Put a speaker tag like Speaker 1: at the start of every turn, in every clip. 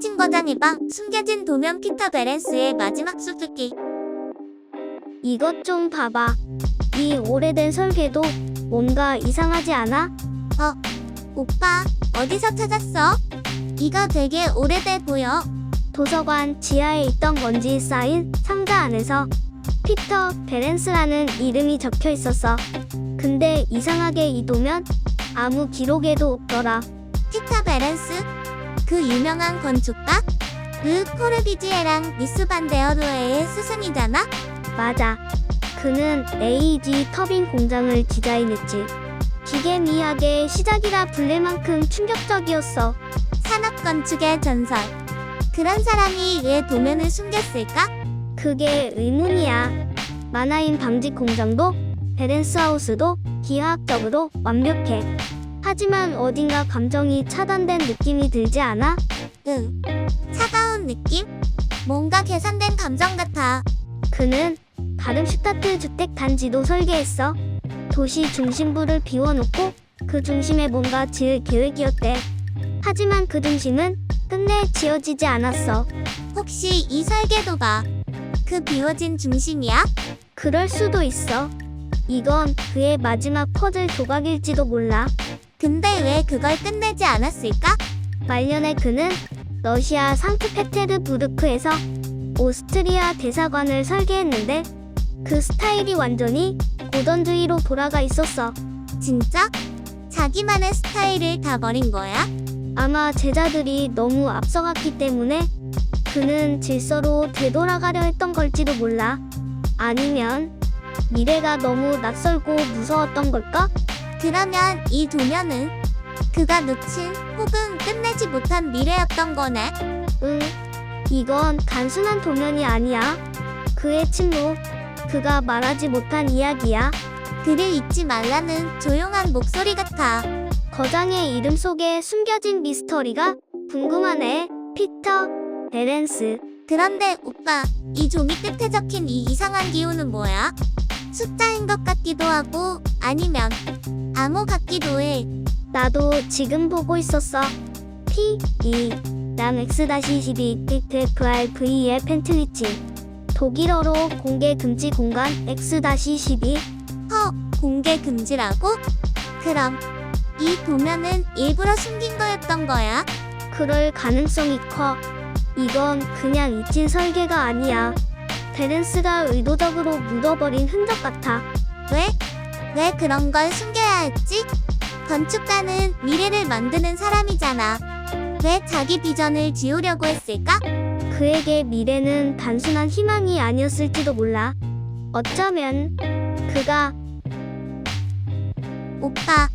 Speaker 1: 숨겨진 거장의 방, 숨겨진 도면 피터 베렌스의 마지막 수수기.
Speaker 2: 이것 좀 봐봐. 이 오래된 설계도 뭔가 이상하지 않아?
Speaker 1: 오빠, 어디서 찾았어? 이거 되게 오래돼 보여.
Speaker 2: 도서관 지하에 있던 먼지 쌓인 상자 안에서 피터 베렌스라는 이름이 적혀 있었어. 근데 이상하게 이 도면 아무 기록에도 없더라.
Speaker 1: 피터 베렌스? 그 유명한 건축가? 르 코르비지에랑 미스 반데어로에의 스승이잖아?
Speaker 2: 맞아. 그는 AEG 터빈 공장을 디자인했지. 기계 미학의 시작이라 불릴 만큼 충격적이었어.
Speaker 1: 산업 건축의 전설. 그런 사람이 왜 도면을 숨겼을까?
Speaker 2: 그게 의문이야. 만화인 방직 공장도 베렌스 하우스도 기하학적으로 완벽해. 하지만 어딘가 감정이 차단된 느낌이 들지 않아?
Speaker 1: 응. 차가운 느낌? 뭔가 계산된 감정 같아.
Speaker 2: 그는 가름슈타트 주택 단지도 설계했어. 도시 중심부를 비워놓고 그 중심에 뭔가 지을 계획이었대. 하지만 그 중심은 끝내 지어지지 않았어.
Speaker 1: 혹시 이 설계도가 그 비워진 중심이야?
Speaker 2: 그럴 수도 있어. 이건 그의 마지막 퍼즐 조각일지도 몰라.
Speaker 1: 근데 왜 그걸 끝내지 않았을까?
Speaker 2: 말년에 그는 러시아 상트페테르부르크에서 오스트리아 대사관을 설계했는데 그 스타일이 완전히 고전주의로 돌아가 있었어.
Speaker 1: 진짜? 자기만의 스타일을 다 버린 거야?
Speaker 2: 아마 제자들이 너무 앞서갔기 때문에 그는 질서로 되돌아가려 했던 걸지도 몰라. 아니면 미래가 너무 낯설고 무서웠던 걸까?
Speaker 1: 그러면 이 도면은 그가 놓친 혹은 끝내지 못한 미래였던 거네.
Speaker 2: 응. 이건 단순한 도면이 아니야. 그의 침묵, 그가 말하지 못한 이야기야.
Speaker 1: 그를 잊지 말라는 조용한 목소리 같아.
Speaker 2: 거장의 이름 속에 숨겨진 미스터리가 궁금하네. 피터, 베렌스.
Speaker 1: 그런데 오빠, 이 종이 끝에 적힌 이 이상한 기호는 뭐야? 숫자인 것 같기도 하고 아니면 암호 같기도 해.
Speaker 2: 나도 지금 보고 있었어. P, E, 랑 X-12, FR, V의 펜트위치. 독일어로 공개 금지 공간 X-12.
Speaker 1: 허, 공개 금지라고? 그럼 이 도면은 일부러 숨긴 거였던 거야?
Speaker 2: 그럴 가능성이 커. 이건 그냥 잊힌 설계가 아니야. 베렌스가 의도적으로 묻어버린 흔적 같아.
Speaker 1: 왜? 왜 그런 걸 숨겨 야 했지? 건축가는 미래를 만드는 사람이잖아. 왜 자기 비전을 지우려고 했을까?
Speaker 2: 그에게 미래는 단순한 희망이 아니었을지도 몰라. 어쩌면 그가
Speaker 1: 오빠,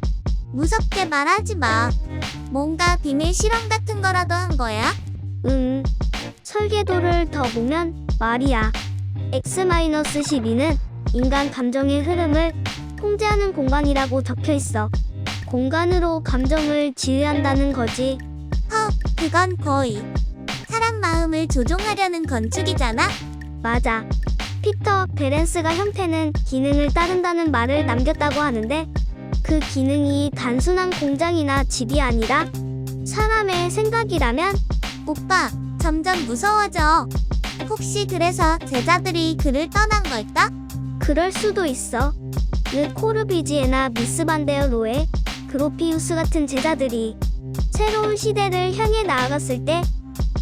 Speaker 1: 무섭게 말하지 마. 뭔가 비밀 실험 같은 거라도 한 거야?
Speaker 2: 음 설계도를 더 보면 말이야. X-12는 인간 감정의 흐름을 통제하는 공간이라고 적혀 있어. 공간으로 감정을 지휘한다는 거지.
Speaker 1: 허, 그건 거의 사람 마음을 조종하려는 건축이잖아?
Speaker 2: 맞아. 피터 베렌스가 형태는 기능을 따른다는 말을 남겼다고 하는데 그 기능이 단순한 공장이나 집이 아니라 사람의 생각이라면
Speaker 1: 오빠, 점점 무서워져. 혹시 그래서 제자들이 그를 떠난 걸까?
Speaker 2: 그럴 수도 있어. 르 코르비지에나 미스 반데어로에 그로피우스 같은 제자들이 새로운 시대를 향해 나아갔을 때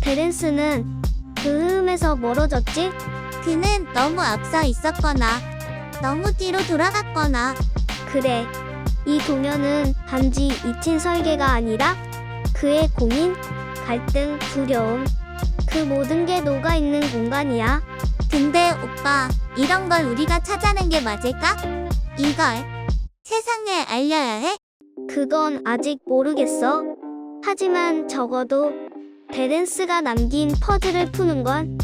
Speaker 2: 베렌스는 그 흐름에서 멀어졌지?
Speaker 1: 그는 너무 앞서 있었거나 너무 뒤로 돌아갔거나
Speaker 2: 그래. 이 도면은 단지 잊힌 설계가 아니라 그의 고민, 갈등, 두려움, 그 모든 게 녹아있는 공간이야.
Speaker 1: 근데 오빠 이런 걸 우리가 찾아낸 게 맞을까? 이걸 세상에 알려야 해?
Speaker 2: 그건 아직 모르겠어. 하지만 적어도 베렌스가 남긴 퍼즐을 푸는 건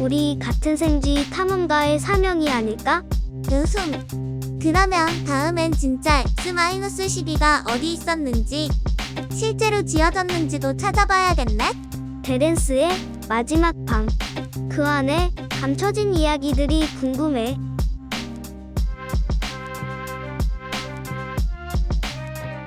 Speaker 2: 우리 같은 생쥐 탐험가의 사명이 아닐까?
Speaker 1: 웃음 그러면 다음엔 진짜 X-12가 어디 있었는지 실제로 지어졌는지도 찾아봐야겠네?
Speaker 2: 베렌스의 마지막 방. 그 안에 감춰진 이야기들이 궁금해.